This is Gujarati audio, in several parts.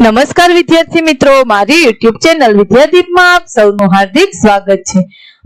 નમસ્કાર વિદ્યાર્થી મિત્રો, મારી યુટ્યુબ ચેનલ વિદ્યાદીપમાં આપ સૌનું હાર્દિક સ્વાગત છે.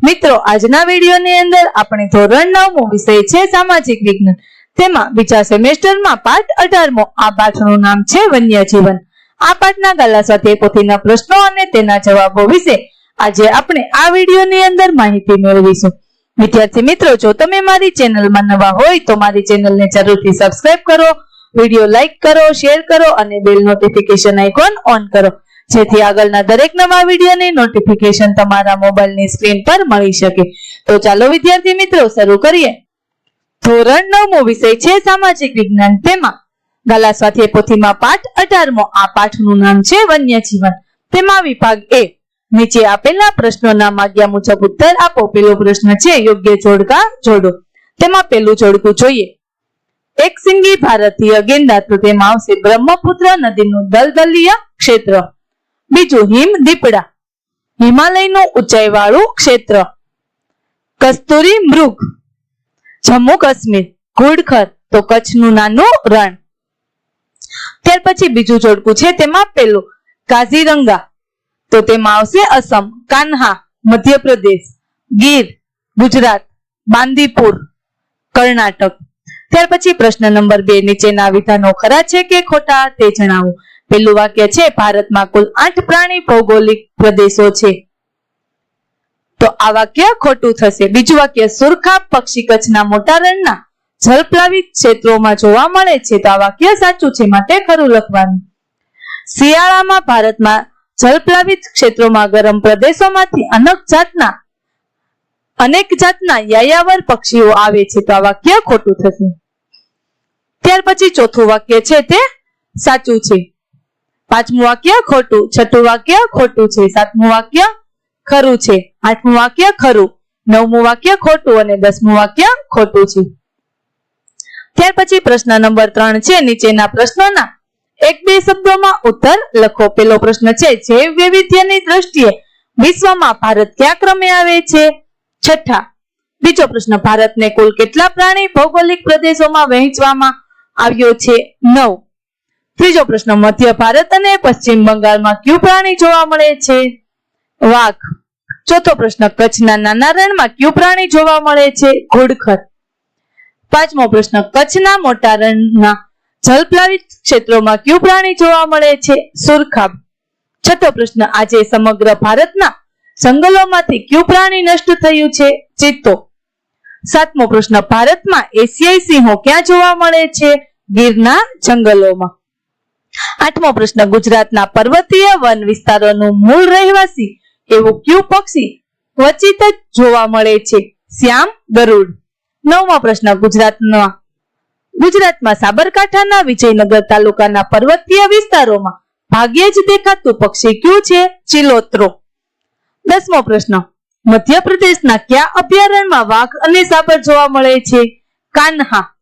મિત્રો, આજના વિડીયોની અંદર આપણે ધોરણ નવમો વિષય છે સામાજિક વિજ્ઞાન. તેમાં બીજા સેમેસ્ટરમાં પાઠ અઢારમો, આ પાઠનું નામ છે વન્ય જીવન આ પાઠના ગાલા સાથે પોથીના પ્રશ્નો અને તેના જવાબો વિશે આજે આપણે આ વિડીયોની અંદર માહિતી મેળવીશું. વિદ્યાર્થી મિત્રો, જો તમે મારી ચેનલમાં નવા હોય તો મારી ચેનલને જરૂરથી સબસ્ક્રાઇબ કરો વીડિયો લાઈક કરો, શેર કરો અને બેલ નોટિફિકેશન આઇકોન ઓન કરો. જેથી આગળના દરેક નવા વિડીયોની નોટિફિકેશન તમારા મોબાઈલની સ્ક્રીન પર મળી શકે. તો ચાલો વિદ્યાર્થી મિત્રો, શરૂ કરીએ. ધોરણ નવમો વિષય છે સામાજિક વિજ્ઞાન તેમાં. ગાલા સાથે પોથીમાં પાઠ અઢારમો. આ પાઠનું નામ છે વન્ય જીવન તેમાં વિભાગ એ. નીચે આપેલા પ્રશ્નોના માગ્યા મુજબ ઉત્તર આપો. પેલો પ્રશ્ન છે, યોગ્ય જોડકા જોડો. તેમાં પેલું જોડકું જોઈએ. એક સિંગી ભારતીય ગેંડા તો તેમાં આવશે બ્રહ્મપુત્ર નદીનું દલદલીય ક્ષેત્ર. બીજું હિમ દીપડા. હિમાલયનું ઊંચાઈ વાળું ક્ષેત્ર. કસ્તુરી મૃગ. જમ્મુ કાશ્મીર. ઘોડખર. તો કચ્છનું નાનું રણ. ત્યાર પછી બીજું જોડકું છે તેમાં પેલું. કાઝીરંગા. તો તેમાં આવશે અસમ, કાન્હા, મધ્યપ્રદેશ, ગીર, ગુજરાત, બાંદીપુર, કર્ણાટક. ત્યાર પછી પ્રશ્ન નંબર બે નીચેના વિધાનો ખરા છે કે ખોટા તે જણાવો. પેલું વાક્ય છે, ભારતમાં કુલ આઠ પ્રાણી ભૌગોલિક પ્રદેશો છે. તો આ વાક્ય ખોટું થશે. બીજું વાક્ય, સુરખા પક્ષી કચ્છના મોટા રણના જલપ્લાવિત ક્ષેત્રોમાં જોવા મળે છે. તો આ વાક્ય સાચું છે, માટે ખરું લખવાનું. શિયાળામાં ભારતમાં જલપ્લાવિત ક્ષેત્રોમાં ગરમ પ્રદેશોમાંથી અનેક જાતના અનેક જાતના યાયાવર પક્ષીઓ આવે છે તો આ વાક્ય ખોટું થશે. ત્યાર પછી ચોથું વાક્ય છે તે સાચું છે. પાંચમું વાક્ય ખોટું, છઠ્ઠું વાક્ય ખોટું છે, સાતમું વાક્ય ખરું છે, આઠમું વાક્ય ખરું, નવમું વાક્ય ખોટું અને દસમું વાક્ય ખોટું છે. ત્યાર પછી પ્રશ્ન નંબર ત્રણ છે, નીચેના પ્રશ્નોના એક બે શબ્દોમાં ઉત્તર લખો. પેલો પ્રશ્ન છે જૈવ વૈવિધ્યની દ્રષ્ટિએ વિશ્વમાં ભારત કયા ક્રમે આવે છે? છઠ્ઠા, બીજો પ્રશ્ન, ભારતને કુલ કેટલા પ્રાણી ભૌગોલિક પ્રદેશોમાં વહેંચવામાં આવ્યો છે? નવ. ત્રીજો પ્રશ્ન, મધ્ય ભારત અને પશ્ચિમ બંગાળમાં કયું પ્રાણી જોવા મળે છે? વાઘ. ચોથો પ્રશ્ન, કચ્છના નાના રણમાં કયું પ્રાણી જોવા મળે છે? ઘોડખર. પાંચમો પ્રશ્ન, કચ્છના મોટા રણના જલપ્લાવિત ક્ષેત્રોમાં કયું પ્રાણી જોવા મળે છે? સુરખાબ. છઠ્ઠો પ્રશ્ન, આજે સમગ્ર ભારતના જંગલોમાંથી કયું પ્રાણી નષ્ટ થયું છે? ચિત્તો. સાતમો પ્રશ્ન, ભારતમાં એશિયાઈ સિંહો ક્યાં જોવા મળે છે? ગીરના જંગલોમાં. આઠમો પ્રશ્ન, ગુજરાતના પર્વતીય વન વિસ્તારોનું મૂળ રહેવાસી એવું કયું પક્ષી ક્વચિત જ જોવા મળે છે? શ્યામ ગરુડ. નવમો પ્રશ્ન, ગુજરાતના ગુજરાતમાં સાબરકાંઠાના વિજયનગર તાલુકાના પર્વતીય વિસ્તારોમાં ભાગ્યે જ દેખાતું પક્ષી કયું છે? ચિલોત્રો. દસમો પ્રશ્ન. મધ્યપ્રદેશના કયા અભયારણ્યમાં વાઘ અને સાબર જોવા મળે છે? કાન્હા.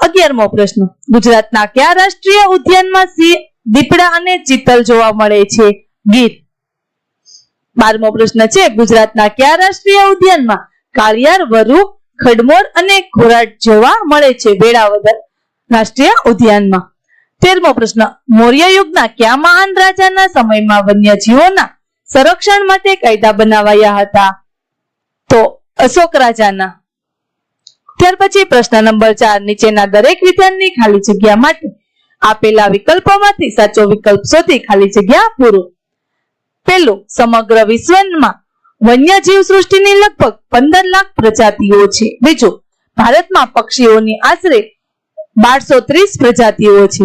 અગિયારમો પ્રશ્ન. ગુજરાતના કયા રાષ્ટ્રીય ઉદ્યાનમાં સિંહ, દીપડા અને ચિત્તલ જોવા મળે છે? ગીર. બારમો પ્રશ્ન છે, ગુજરાતના કયા રાષ્ટ્રીય ઉદ્યાનમાં કાળિયાર, વરુ, ખડમોર અને ઘોરાટ જોવા મળે છે? વેળાવદર. રાષ્ટ્રીય ઉદ્યાનમાં. તેરમો પ્રશ્ન. મૌર્ય યુગના કયા મહાન રાજાના સમયમાં વન્યજીવોના સંરક્ષણ માટે કાયદા બનાવાયા હતા. તો અશોક રાજાના. ત્યાર પછી પ્રશ્ન નંબર ચાર, નીચેના દરેક વિધાનની ખાલી જગ્યા માટે આપેલા વિકલ્પોમાંથી સાચો વિકલ્પ શોધી ખાલી જગ્યા પૂરો. પેલું સમગ્ર વિશ્વમાં વન્યજીવ સૃષ્ટિની લગભગ પંદર લાખ પ્રજાતિઓ છે. બીજું, ભારતમાં પક્ષીઓની આશરે બારસો ત્રીસ પ્રજાતિઓ છે.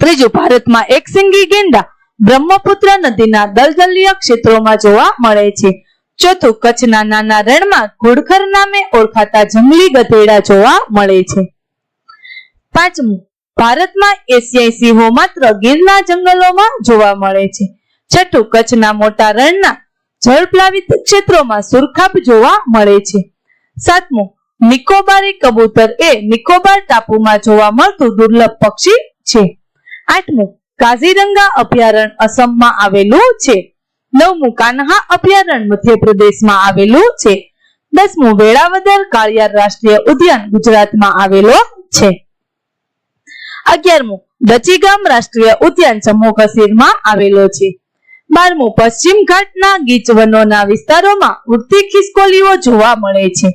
ત્રીજું, ભારતમાં એક સિંગી ગેંડા બ્રહ્મપુત્ર નદીના દલદલીય ક્ષેત્રોમાં જોવા મળે છે. ચોથું, કચ્છના નાના રણમાં ઘોડખર નામે ઓળખાતા જંગલી ગધેડા જોવા મળે છે. પાંચમું, ભારતમાં એશિયાઈ સિંહો માત્ર ગીરના જંગલોમાં જોવા મળે છે. છઠ્ઠું, કચ્છના મોટા રણના જળપ્લાવિત ક્ષેત્રોમાં સુરખાબ જોવા મળે છે. સાતમું, નિકોબારી કબૂતર એ નિકોબાર ટાપુમાં જોવા મળતું દુર્લભ પક્ષી છે. આઠમું કાઝીરંગા અભયારણ્ય અસમમાં આવેલું છે. નવમું કાન્હા અભયારણ્ય મધ્યપ્રદેશમાં આવેલું છે. દસમું વેળાવદર કાળિયાર રાષ્ટ્રીય ઉદ્યાન ગુજરાતમાં આવેલો છે. અગિયારમું દચીગામ રાષ્ટ્રીય ઉદ્યાન જમ્મુ કાશ્મીરમાં આવેલો છે. બારમું પશ્ચિમ ઘાટના ગીચ વનોના વિસ્તારોમાં ઉડતી ખિસકોલીઓ જોવા મળે છે.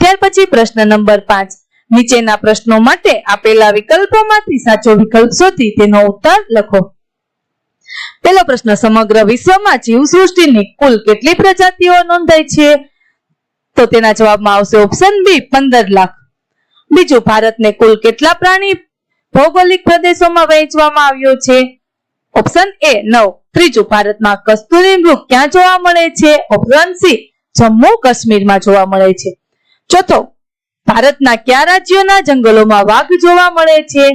ત્યાર પછી પ્રશ્ન નંબર પાંચ નીચેના પ્રશ્નો માટે આપેલા વિકલ્પોમાંથી સાચો વિકલ્પ શોધી તેનો ઉત્તર લખો. પહેલો પ્રશ્ન, સમગ્ર વિશ્વમાં જીવસૃષ્ટિની કુલ કેટલી પ્રજાતિઓ નોંધાઈ છે? તો તેના જવાબમાં આવશે ઓપ્શન બી પંદર લાખ. બીજું, ભારતને કુલ કેટલા પ્રાણી ભૌગોલિક પ્રદેશોમાં વહેંચવામાં આવ્યો છે? ઓપ્શન એ નવ. ત્રીજું, ભારતમાં કસ્તુરી મૃગ ક્યાં જોવા મળે છે? ઓપ્શન સી જમ્મુ કાશ્મીરમાં જોવા મળે છે. ચોથો ભારતના કયા રાજ્યોના જંગલોમાં વાઘ જોવા મળે છે?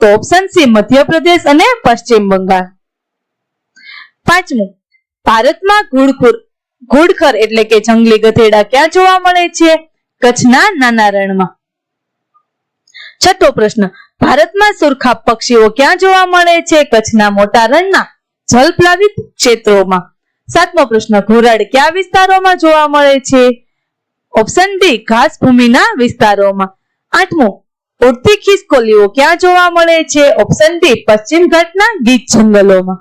તો ઓપ્શન સી મધ્યપ્રદેશ અને પશ્ચિમ બંગાળ. પાંચમું, ભારતમાં ઘુડખુર ઘુડખર એટલે કે જંગલી ગધેડા ક્યાં જોવા મળે છે? કચ્છના નાના રણમાં છઠ્ઠો પ્રશ્ન, ભારતમાં સુરખા પક્ષીઓ ક્યાં જોવા મળે છે? કચ્છના મોટા રણના જલપ્લાવિત ક્ષેત્રોમાં. સાતમો પ્રશ્ન, ઘોરાડ કયા વિસ્તારોમાં જોવા મળે છે? ઓપ્શન ડી ઘાસ ભૂમિના વિસ્તારોમાં. આઠમું, ઉડતી ખિસકોલીઓ ક્યાં જોવા મળે છે? ઓપ્શન ડી પશ્ચિમ ઘાટના ગીચ જંગલોમાં.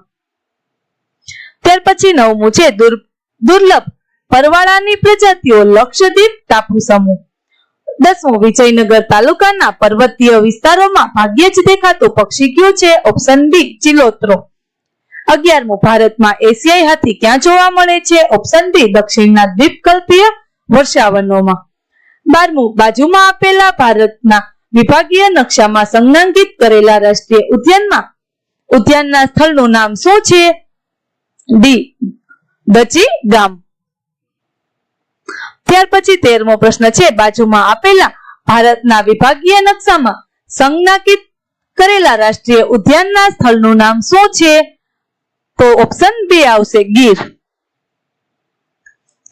ત્યાર પછી નવમું છે દુર્લભ પરવાળાની પ્રજાતિઓ લક્ષદ્વીપ ટાપુ સમૂહ. દસમું, વિજયનગર તાલુકાના પર્વતીય વિસ્તારોમાં ભાગ્યે જ દેખાતું પક્ષી કયું છે? ઓપ્શન બી ચિલોત્રો. અગિયારમું, ભારતમાં એશિયાઈ હાથી ક્યાં જોવા મળે છે? ઓપ્શન બી દક્ષિણના દ્વીપકલ્પીય વર્ષાવનોમાં બારમું, બાજુમાં આપેલા ભારતના વિભાગીય નકશામાં સંજ્ઞાંકિત કરેલા રાષ્ટ્રીય ઉદ્યાનમાં. ઉદ્યાનના સ્થળનું નામ શું છે? ડી, દચી ગામ. ત્યાર પછી તેરમો પ્રશ્ન છે, બાજુમાં આપેલા ભારતના વિભાગીય નકશામાં સંજ્ઞાકિત કરેલા રાષ્ટ્રીય ઉદ્યાનના સ્થળનું નામ શું છે? તો ઓપ્શન બી આવશે ગીર.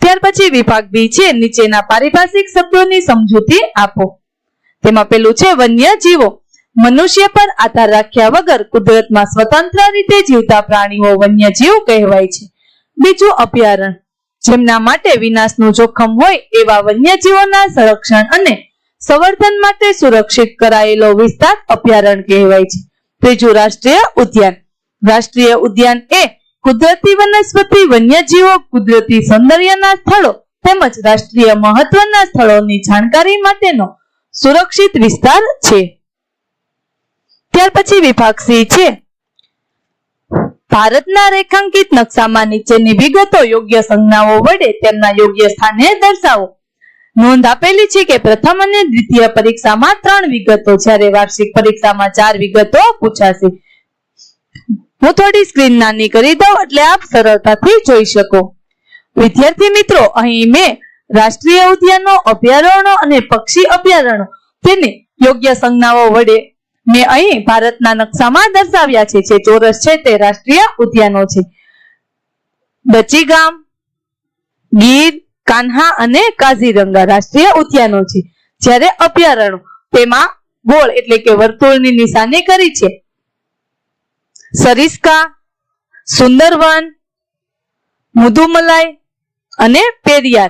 ત્યાર પછી વિભાગ બી છે, નીચેના પારિભાષિક શબ્દોની સમજૂતી આપો. તેમાં પેલું છે વન્ય જીવો મનુષ્ય પર આધાર રાખ્યા વગર કુદરતમાં સ્વતંત્ર રીતે જીવતા પ્રાણીઓ વન્ય જીવ કહેવાય છે. બીજું અભયારણ્ય જેમના માટે વિનાશનું જોખમ હોય એવા વન્યજીવોના સંરક્ષણ અને સંવર્ધન માટે સુરક્ષિત કરાયેલો વિસ્તાર અભયારણ્ય કહેવાય છે. ત્રીજું રાષ્ટ્રીય ઉદ્યાન. રાષ્ટ્રીય ઉદ્યાન એ કુદરતી વનસ્પતિ, વન્યજીવો, કુદરતી સૌંદર્યના સ્થળો તેમજ રાષ્ટ્રીય મહત્વના સ્થળોની જાણકારી માટેનો સુરક્ષિત વિસ્તાર છે. ત્યાર પછી વિભાગ સી છે. ભારતના રેખાંકિત નકશામાં નીચેની વિગતો યોગ્ય સંજ્ઞાઓ વડે તેમના યોગ્ય સ્થાને દર્શાવો. નોંધ આપેલી છે કે પ્રથમ અને દ્વિતીય પરીક્ષામાં ત્રણ વિગતો, જ્યારે વાર્ષિક પરીક્ષામાં ચાર વિગતો પૂછાશે. હું થોડી સ્ક્રીન નાની કરી દઉં એટલે આપ સરળતાથી જોઈ શકો. વિદ્યાર્થી મિત્રો, અહીં મેં રાષ્ટ્રીય ઉદ્યાનો અભયારણ્યો અને પક્ષી અભયારણ્યો તેને યોગ્ય સંજ્ઞાઓ વડે મેં અહીં ભારતના નકશામાં દર્શાવ્યા છે. જે ચોરસ છે તે રાષ્ટ્રીય ઉદ્યાનો છે. બચીગામ ગીર, કાન્હા અને કાઝીરંગા રાષ્ટ્રીય ઉદ્યાનો છે. જ્યારે અભયારણ્યો તેમાં ગોળ એટલે કે વર્તુળની નિશાની કરી છે. સરિસ્કા, સુંદરવન મુદુમલાઈ અને પેરિયાર.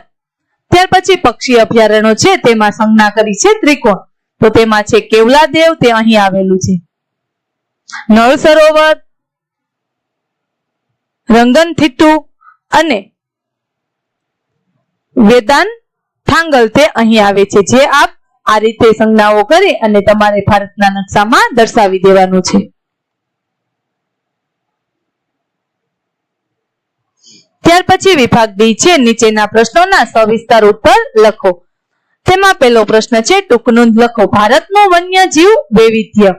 ત્યાર પછી પક્ષી અભયારણ્યો છે, તેમાં સંજ્ઞા કરી છે ત્રિકોણ. તો તેમાં છે કેવલાદેવ તે અહીં આવેલું છે. નળ સરોવર રંગનથિટ્ટુ અને વેદાન થાંગલ તે અહીં આવે છે. જે આપ આ રીતે સંજ્ઞાઓ કરી અને તમારે ભારતના નકશામાં દર્શાવી દેવાનું છે. ત્યાર પછી વિભાગ બી છે. નીચેના પ્રશ્નોના સવિસ્તાર ઉત્તર લખો. તેમાં પહેલો પ્રશ્ન છે ટૂંકનું લખો. ભારતનું વન્યજીવ વૈવિધ્ય.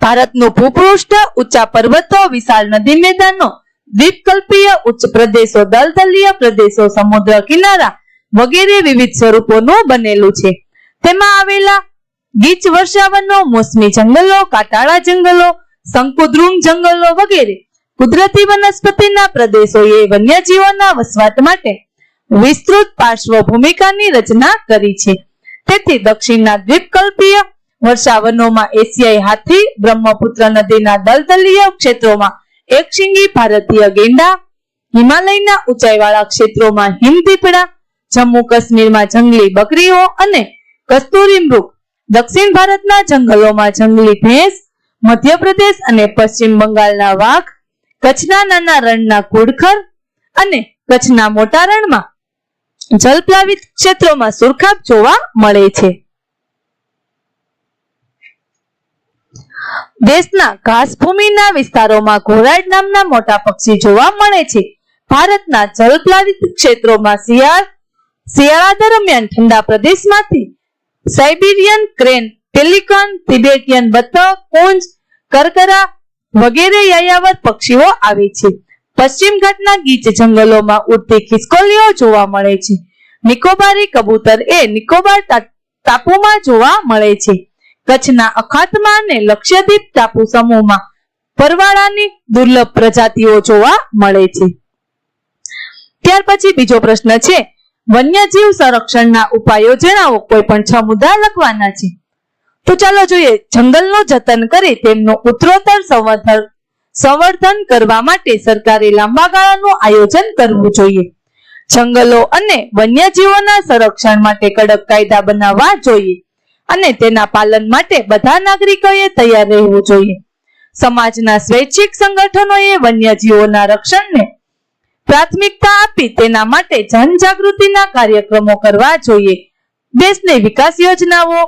ભારતનું ભૂપૃષ્ઠ, ઊંચા પર્વતો, વિશાળ નદી મેદાનો, દ્વીપકલ્પીય ઉચ્ચ પ્રદેશો, દલદલીય પ્રદેશો, સમુદ્ર કિનારા વગેરે વિવિધ સ્વરૂપોનું બનેલું છે. તેમાં આવેલા ગીચ વર્ષાવનો, મોસમી જંગલો, કાટાળા જંગલો, શંકુદ્રુમ જંગલો વગેરે કુદરતી વનસ્પતિના પ્રદેશો એ વન્યજીવોના વસવાટ માટે વિસ્તૃત પાર્શ્વભૂમિકાની રચના કરી છે. તેથી દક્ષિણના દ્વીપકલ્પીય વર્ષાવનોમાં એશિયાઈ હાથી, બ્રહ્મપુત્ર નદીના દલદલીય ક્ષેત્રોમાં એક શિંગી ભારતીય ગેંડા, હિમાલયના ઊંચાઈવાળા ક્ષેત્રોમાં હિમદીપડા જમ્મુ કાશ્મીરમાં જંગલી બકરીઓ અને કસ્તુરી મૃગ, દક્ષિણ ભારતના જંગલોમાં જંગલી ભેંસ, મધ્યપ્રદેશ અને પશ્ચિમ બંગાળના વાઘ કચ્છના નાના રણના કુડખર અને કચ્છના મોટા રણમાં જલપ્લાવિત ક્ષેત્રોમાં સુરખાબ જોવા મળે છે. દેશના ઘાસભૂમિના વિસ્તારોમાં ઘોરાડ નામના મોટા પક્ષી જોવા મળે છે. ભારતના જલપ્લાવિત ક્ષેત્રોમાં શિયાળ, શિયાળા દરમિયાન ઠંડા પ્રદેશમાંથી સાઇબિરિયન, ક્રેન, પેલિકન, તિબેટિયન, બતક, કુંજ, કરકરા વગેરે યાયાવર પક્ષીઓ આવે છે. પશ્ચિમ ઘાટના ગીચ જંગલોમાં ઉડતી ખિસકોલીઓ જોવા મળે છે. નિકોબારી કબૂતર એ નિકોબાર ટાપુમાં જોવા મળે છે. કચ્છના અખાતમાં અને લક્ષદ્વીપ ટાપુ સમૂહમાં પરવાળાની દુર્લભ પ્રજાતિઓ જોવા મળે છે. ત્યાર પછી બીજો પ્રશ્ન છે, વન્યજીવ સંરક્ષણના ઉપાયો જણાવો. કોઈ પણ છ મુદ્દા લખવાના છે. તો ચાલો જોઈએ. જંગલનું જતન કરી તેમનું ઉત્તરોત્તર સંવર્ધન સંવર્ધન કરવા માટે સરકારે લાંબા ગાળાનું આયોજન કરવું જોઈએ. જંગલો અને વન્યજીવોના સંરક્ષણ માટે કડક કાયદા બનાવવા જોઈએ અને તેના પાલન માટે બધા નાગરિકોએ તૈયાર રહેવું જોઈએ. સમાજના સ્વૈચ્છિક સંગઠનોએ વન્યજીવોના રક્ષણને પ્રાથમિકતા આપી તેના માટે જનજાગૃતિના કાર્યક્રમો કરવા જોઈએ. દેશની વિકાસ યોજનાઓ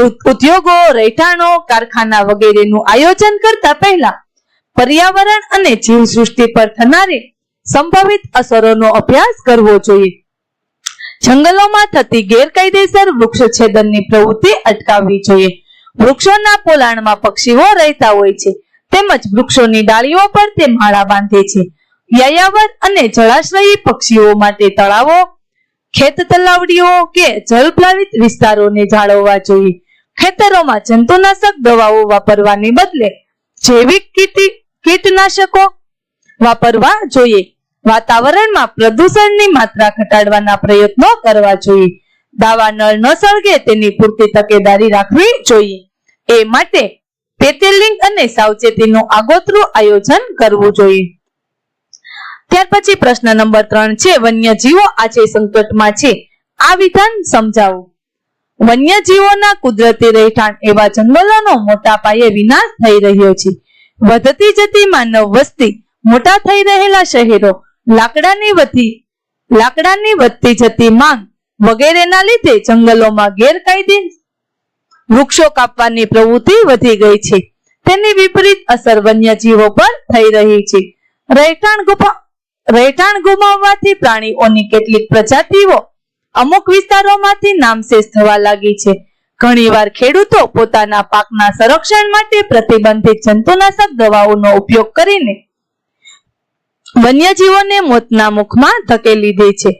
ઉદ્યોગો, રહેઠાણો, કારખાના વગેરેનું આયોજન કરતા પહેલા પર્યાવરણ અને જીવસૃષ્ટિ પર થનારી સંભવિત અસરોનો અભ્યાસ કરવો જોઈએ. જંગલોમાં થતી ગેરકાયદેસર વૃક્ષછેદનની પ્રવૃત્તિ અટકાવવી જોઈએ. વૃક્ષોના પોલાણમાં પક્ષીઓ રહેતા હોય છે, તેમજ વૃક્ષોની ડાળીઓ પર તે માળા બાંધે છે. યાયાવર અને જળાશ્રયી પક્ષીઓ માટે તળાવો ખેત તલાવડીઓ કે જલપ્લાવિત વિસ્તારોને જાળવવા જોઈએ. ખેતરોમાં જંતુનાશક દવાઓ વાપરવાને બદલે જૈવિક કીટનાશકો વાપરવા જોઈએ. વાતાવરણમાં પ્રદૂષણની માત્રા ઘટાડવાના પ્રયત્નો કરવા જોઈએ. દાવા નળ ન સળગે તેની પૂરતી તકેદારી રાખવી જોઈએ. એ માટે પેટેલિંગ અને સાવચેતીનું આગોતરું આયોજન કરવું જોઈએ. ત્યાર પછી પ્રશ્ન નંબર ત્રણ છે, વન્યજીવો આજે સંકટમાં છે. આ વિધાન સમજાવો. વન્યજીવોના કુદરતી રહેઠાણ એવા જંગલોનો મોટા પાયે વિનાશ થઈ રહ્યો છે. વધતી જતી માનવ વસ્તી, મોટા થઈ રહેલા શહેરો, લાકડાની વધી, લાકડાની વધતી જતી માંગ વગેરેના લીધે જંગલોમાં ગેરકાયદે વૃક્ષો કાપવાની પ્રવૃત્તિ વધી ગઈ છે. તેની વિપરીત અસર વન્યજીવો પર થઈ રહી છે. રહેઠાણ ગુફા રહેઠાણ ગુમાવવાથી પ્રાણીઓની કેટલીક પ્રજાતિઓ અમુક વિસ્તારોમાંથી નામશેષ થવા લાગી છે. ઘણીવાર ખેડૂતો પોતાના પાકના સંરક્ષણ માટે પ્રતિબંધિત જંતુનાશક દવાઓનો ઉપયોગ કરીને વન્યજીવોને મોતના મુખમાં ધકેલી દે છે.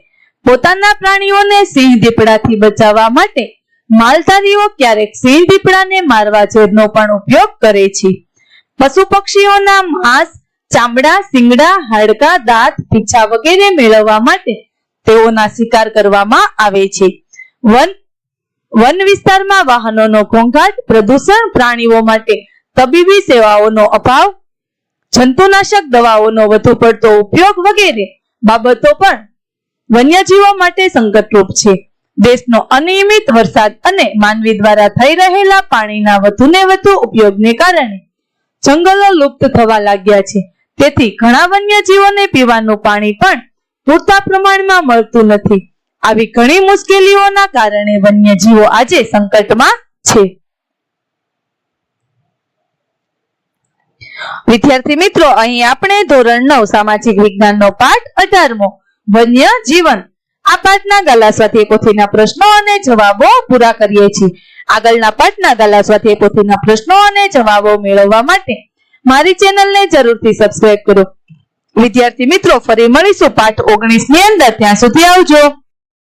પોતાના પ્રાણીઓને સિંહ દીપડાથી બચાવવા માટે માલધારીઓ ક્યારેક સિંહ દીપડાને મારવા ઝેરનો પણ ઉપયોગ કરે છે. પશુ પક્ષીઓના માંસ, ચામડા શિંગડા હાડકા, દાંત, પીછા વગેરે મેળવવા માટે તેઓના શિકાર કરવામાં આવે છે. વન વન વિસ્તારમાં વાહનોનો ઘોંઘાટ, પ્રદૂષણ, પ્રાણીઓ માટે તબીબી સેવાઓનો અભાવ, જંતુનાશક દવાઓનો વધુ પડતો ઉપયોગ વગેરે બાબતો પણ વન્યજીવો માટે સંકટરૂપ છે. દેશનો અનિયમિત વરસાદ અને માનવી દ્વારા થઈ રહેલા પાણીના વધુને વધુ ઉપયોગને કારણે જંગલો લુપ્ત થવા લાગ્યા છે. તેથી ઘણા વન્યજીવોને પીવાનું પાણી પણ પૂરતા પ્રમાણમાં મળતું નથી. આવી ઘણી મુશ્કેલીઓના કારણે વન્યજીવો આજે સંકટમાં છે. વિદ્યાર્થી મિત્રો, અહીં આપણે ધોરણ નવ, સામાજિક વિજ્ઞાનનો પાઠ અઢારમો. વન્ય જીવન આ પાઠના ગાલા સ્વાધ્યાય પોથીના પ્રશ્નો અને જવાબો પૂરા કરીએ છીએ. આગળના પાઠના ગાલા સ્વાધ્યાય પોથીના પ્રશ્નો અને જવાબો મેળવવા માટે મારી ચેનલને જરૂરથી સબસ્ક્રાઇબ કરો. વિદ્યાર્થી મિત્રો ફરી મળીશું પાઠ ઓગણીસની અંદર. ત્યાં સુધી આવજો.